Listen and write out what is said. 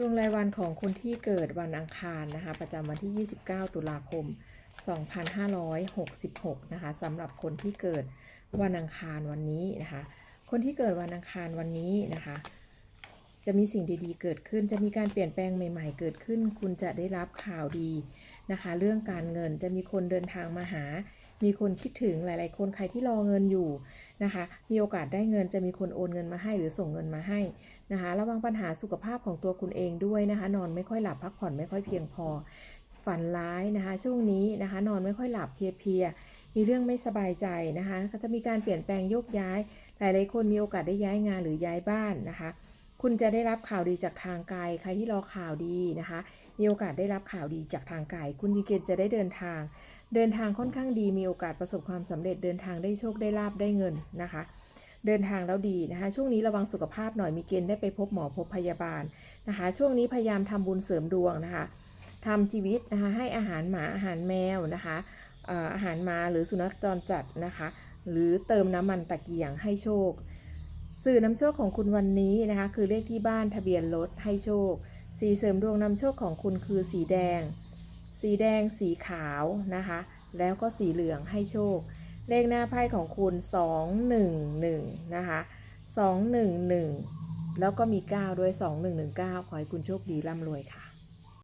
ดวงรายวันของคนที่เกิดวันอังคารนะคะ ประจำวันที่ 29 ตุลาคม 2566 นะคะสำหรับคนที่เกิดวันอังคารวันนี้นะคะ คนที่เกิดวันอังคารวันนี้นะคะ จะมีสิ่งดีๆ เกิดขึ้น จะมีการเปลี่ยนแปลงใหม่ ๆ เกิดขึ้น คุณจะได้รับข่าวดีนะคะ เรื่องการเงินจะมีคนเดินทางมาหา มีคนคิดถึงหลาย ๆ คนใครที่รอเงินอยู่นะคะ มีโอกาสได้เงินจะมีคนโอนเงินมาให้หรือส่งเงินมาให้นะคะ ระวังปัญหาสุขภาพของตัวคุณเองด้วยนะคะ นอนไม่ค่อยหลับพักผ่อนไม่ค่อยเพียงพอ ฝันร้ายนะคะ ช่วงนี้นะคะ นอนไม่ค่อยหลับเพลียๆมีเรื่องไม่สบายใจนะคะ ก็จะมีการเปลี่ยนแปลงโยกย้าย หลาย ๆ คนมีโอกาสได้ย้ายงานหรือย้ายบ้านนะคะ คุณจะได้รับข่าวดีจากทางไกล ใครที่รอข่าวดีนะคะ มีโอกาสได้รับข่าวดีจากทางไกล คุณดีเกณฑ์จะได้เดินทาง เดินทางค่อนข้างดี มีโอกาสประสบความสำเร็จ เดินทางได้โชคได้ลาบได้เงินนะคะ เดินทางแล้วดีนะคะ ช่วงนี้ระวังสุขภาพหน่อย มีเกณฑ์ได้ไปพบหมอพบพยาบาลนะคะ ช่วงนี้พยายามทำบุญเสริมดวงนะคะทำชีวิตนะคะ ให้อาหารหมาอาหารแมวนะคะเอ่ออาหารหมาหรือสุนัขจรจัดนะคะ หรือเติมน้ำมันตะเกียงให้โชค สื่อนำโชคของคุณวันนี้นะคะ คือเลขที่บ้านทะเบียนรถให้โชค สีเสริมดวงนำโชคของคุณคือสีแดง สีแดงสีขาวนะคะ แล้วก็สีเหลืองให้โชค เลขหน้าไพ่ของคุณ 211 นะคะ 211 แล้วก็มี 9 ด้วย 2119 ขอให้คุณโชคดีร่ำรวยค่ะ